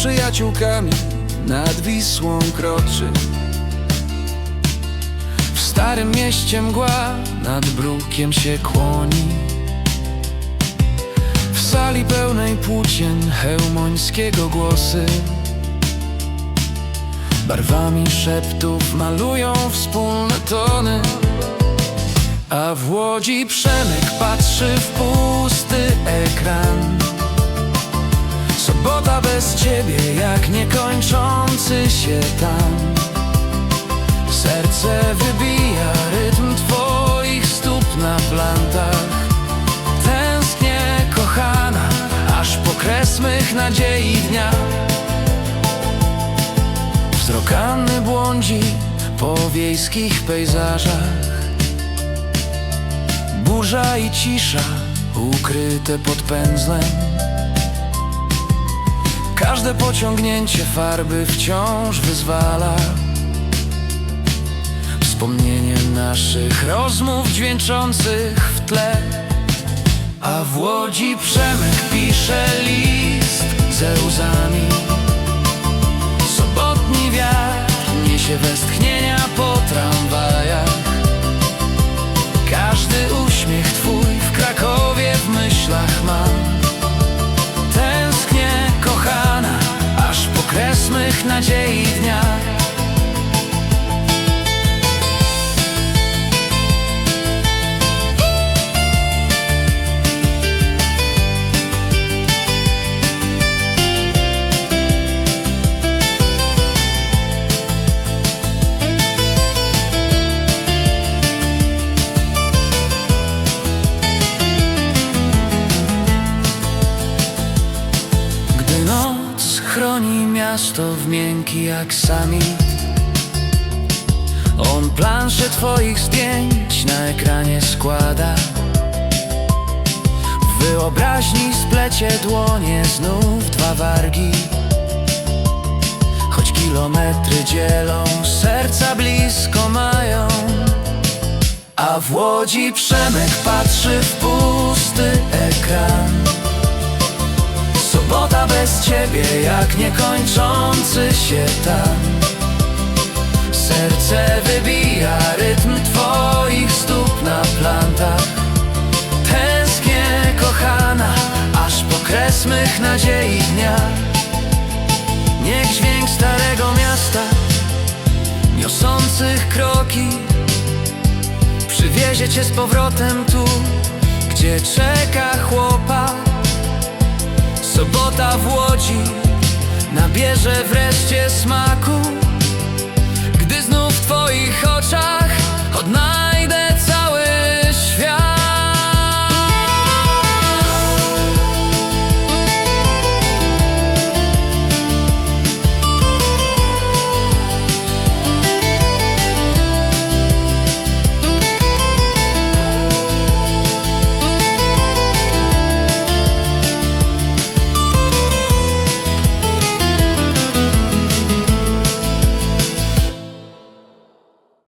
przyjaciółkami nad Wisłą kroczy. W starym mieście mgła nad brukiem się kłoni. W sali pełnej płócien hełmońskiego głosy. Barwami szeptów malują wspólne tony. A w Łodzi Przemek patrzy w pusty ekran niekończący się tam. Serce wybija rytm twoich stóp na plantach. Tęsknię kochana, aż po kres mych nadziei dnia. Wzrok Anny błądzi po wiejskich pejzażach. Burza i cisza ukryte pod pędzlem Każde pociągnięcie farby wciąż wyzwala. Wspomnienie naszych rozmów dźwięczących w tle. A w Łodzi Przemek pisze list ze łzami. Sobotni wiatr niesie westchnienia nadziei chroni miasto w miękki jak samit On plansze twoich zdjęć na ekranie składa. W wyobraźni splecie dłonie znów dwa wargi. Choć kilometry dzielą, serca blisko mają. A w Łodzi Przemek patrzy w pusty ekran bez ciebie jak niekończący się tam Serce wybija rytm twoich stóp na plantach. Tęsknię kochana, aż po kres mych nadziei dnia. Niech dźwięk starego miasta, niosących kroki Przywiezie cię z powrotem tu, gdzie czeka chłopak miasta w Łodzi Nabierze wreszcie smaku Gdy znów w Twoich oczach